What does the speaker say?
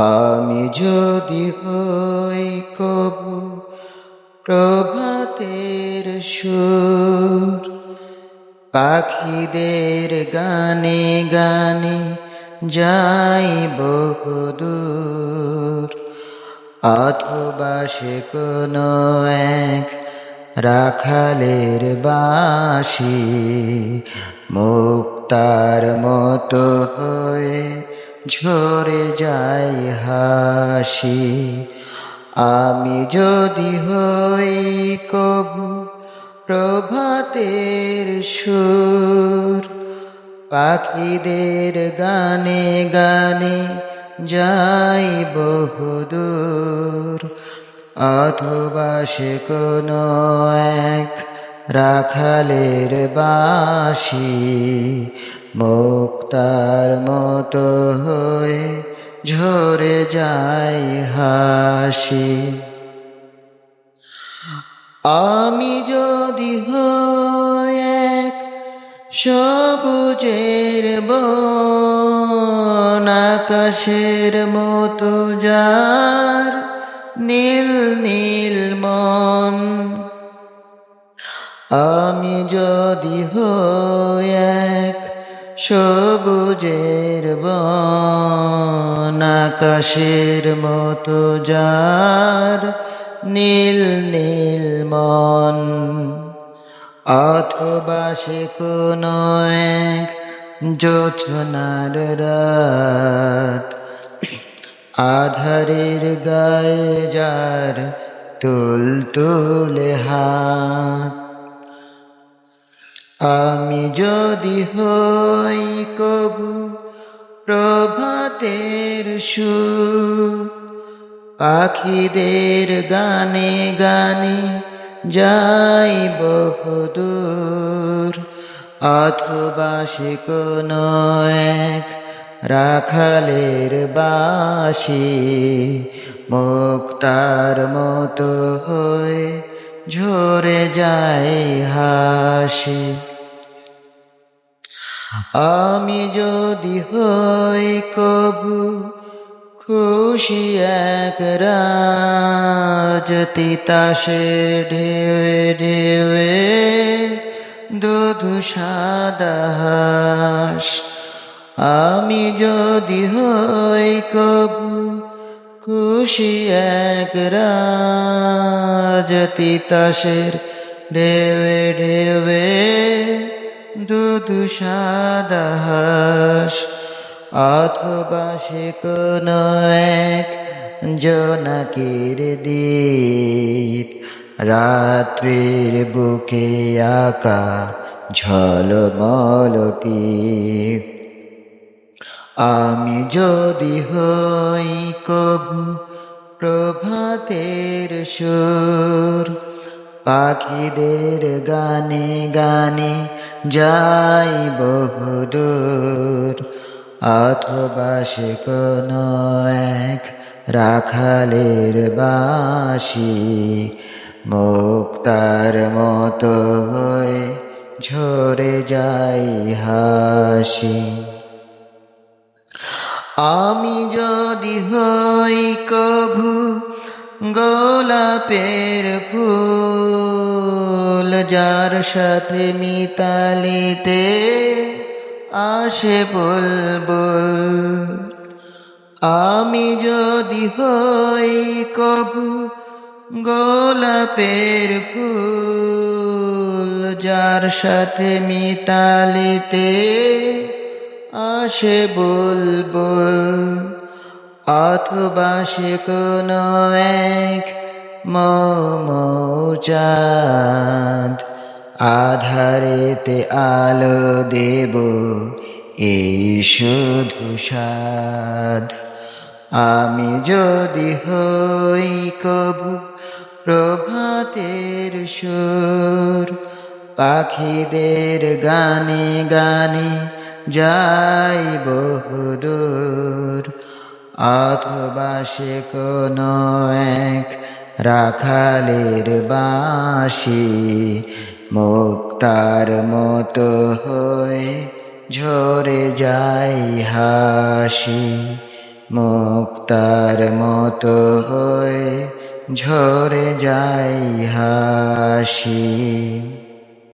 আমি যদি হই কবু প্রভাতের সুর, পাখিদের গানে গানে যাই বহুদূর। অথবা সে কোনো এক রাখালের বাসি মুক্তার মতো হয়ে ঝরে যাই হাসি। আমি যদি হই কবু প্রভাতের সুর, পাখিদের গানে গানে যাই বহুদূর। অথবা সে কোনো এক রাখালের বাসি মুক্তার মতো হয়ে ঝরে যায় হাসি। আমি যদি এক সবুজের বন, আকাশের মতো যার নীল নীল মন। আমি যদি এক সবুজের বন আকাশের মতো যার নীল নীল মন। অথবা সে কোনো এক জোছনার রাত। আধারের গায়ে যার তুল তুলে হাত। আমি যদি হই কবু প্রভাতের সুর, পাখিদের গানে গানে যাই বহুদূর। অথবা সে কোনো এক রাখালের বাসি মুক্তার মতো হয়ে ঝরে যায় হাসি। আমি যদি হই কবু খুশি এক রাজ তিতাসের ঢেউয়ে ঢেউয়ে, দুধু সাদা হাঁস। আমি যদি হই কবু খুশি এক রাজ তিতাসের ঢেউয়ে ঢেউয়ে দুধু সাদা হাঁস অথবা সে কোনো এক জোনাকির দ্বীপ রাত্রির বুকে আঁকা ঝলমলটি আমি যদি হই কবু প্রভাতের সুর, পাখিদের গানে গানে যাই বহুদূর, অথবা সে কোনো এক রাখালের বাসি, মুক্তার মতো হয়ে ঝরে যাই হাসি। আমি যদি হই কভু গোলাপের ফুল যার সাথে মিতালিতে আসে বুলবুল। আমি যদি হই কবু গোলাপের ফুল, যার সাথে মিতালিতে আসে বুলবুল। অথবা সে কোনো এক মৌ মৌচাঁদ আধারেতে আলো দেব এই শুধু সাধ। আমি যদি হই কবু প্রভাতের সুর, পাখিদের গানে গানে যাই বহুদূর। অথবা সে কোনো এক রাখালের বাসি মুক্তার মতো হয়ে ঝরে যাই হাসি। মুক্তার মতো হয়ে ঝরে যাই হাসি।